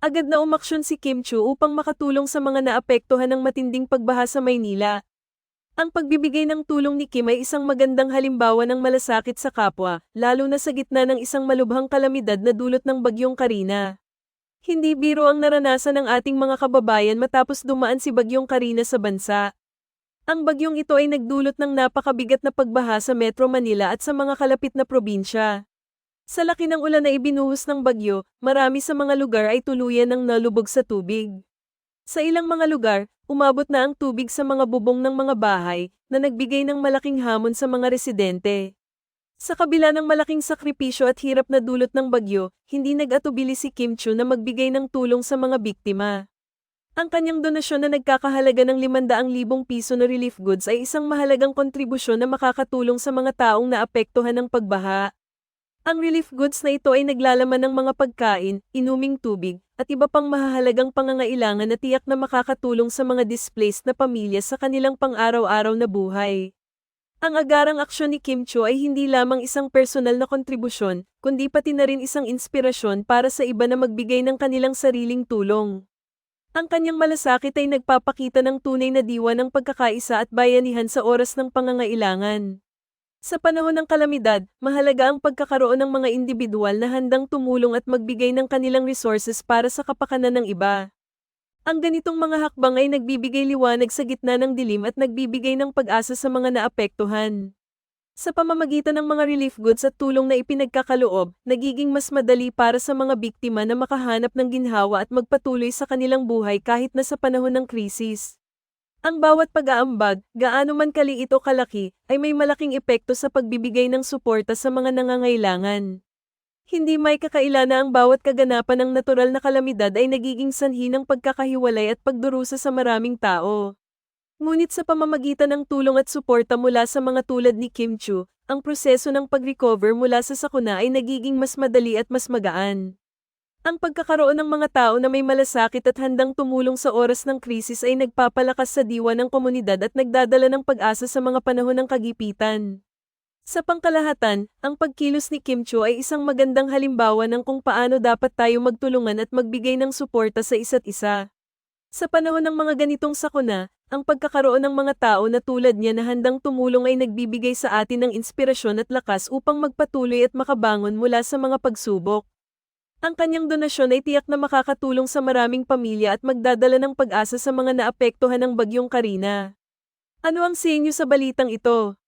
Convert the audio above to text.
Agad na umaksyon si Kim Chu upang makatulong sa mga naapektuhan ng matinding pagbaha sa Maynila. Ang pagbibigay ng tulong ni Kim ay isang magandang halimbawa ng malasakit sa kapwa, lalo na sa gitna ng isang malubhang kalamidad na dulot ng bagyong Karina. Hindi biro ang naranasan ng ating mga kababayan matapos dumaan si bagyong Karina sa bansa. Ang bagyong ito ay nagdulot ng napakabigat na pagbaha sa Metro Manila at sa mga kalapit na probinsya. Sa laki ng ulan na ibinuhos ng bagyo, marami sa mga lugar ay tuluyan ng nalubog sa tubig. Sa ilang mga lugar, umabot na ang tubig sa mga bubong ng mga bahay na nagbigay ng malaking hamon sa mga residente. Sa kabila ng malaking sakripisyo at hirap na dulot ng bagyo, hindi nag-atubili si Kim Chu na magbigay ng tulong sa mga biktima. Ang kanyang donasyon na nagkakahalaga ng 500,000 piso na relief goods ay isang mahalagang kontribusyon na makakatulong sa mga taong naapektuhan ng pagbaha. Ang relief goods na ito ay naglalaman ng mga pagkain, inuming tubig, at iba pang mahahalagang pangangailangan na tiyak na makakatulong sa mga displaced na pamilya sa kanilang pang-araw-araw na buhay. Ang agarang aksyon ni Kim Cho ay hindi lamang isang personal na kontribusyon, kundi pati na rin isang inspirasyon para sa iba na magbigay ng kanilang sariling tulong. Ang kanyang malasakit ay nagpapakita ng tunay na diwa ng pagkakaisa at bayanihan sa oras ng pangangailangan. Sa panahon ng kalamidad, mahalaga ang pagkakaroon ng mga individual na handang tumulong at magbigay ng kanilang resources para sa kapakanan ng iba. Ang ganitong mga hakbang ay nagbibigay liwanag sa gitna ng dilim at nagbibigay ng pag-asa sa mga naapektuhan. Sa pamamagitan ng mga relief goods at tulong na ipinagkakaloob, nagiging mas madali para sa mga biktima na makahanap ng ginhawa at magpatuloy sa kanilang buhay kahit na sa panahon ng krisis. Ang bawat pag-aambag, gaano man kaliit o kalaki, ay may malaking epekto sa pagbibigay ng suporta sa mga nangangailangan. Hindi may kakaila na ang bawat kaganapan ng natural na kalamidad ay nagiging sanhi ng pagkakahiwalay at pagdurusa sa maraming tao. Ngunit sa pamamagitan ng tulong at suporta mula sa mga tulad ni Kim Chu, ang proseso ng pag-recover mula sa sakuna ay nagiging mas madali at mas magaan. Ang pagkakaroon ng mga tao na may malasakit at handang tumulong sa oras ng krisis ay nagpapalakas sa diwa ng komunidad at nagdadala ng pag-asa sa mga panahon ng kagipitan. Sa pangkalahatan, ang pagkilos ni Kim Cho ay isang magandang halimbawa ng kung paano dapat tayo magtulungan at magbigay ng suporta sa isa't isa. Sa panahon ng mga ganitong sakuna, ang pagkakaroon ng mga tao na tulad niya na handang tumulong ay nagbibigay sa atin ng inspirasyon at lakas upang magpatuloy at makabangon mula sa mga pagsubok. Ang kanyang donasyon ay tiyak na makakatulong sa maraming pamilya at magdadala ng pag-asa sa mga naapektuhan ng bagyong Karina. Ano ang sa inyo sa balitang ito?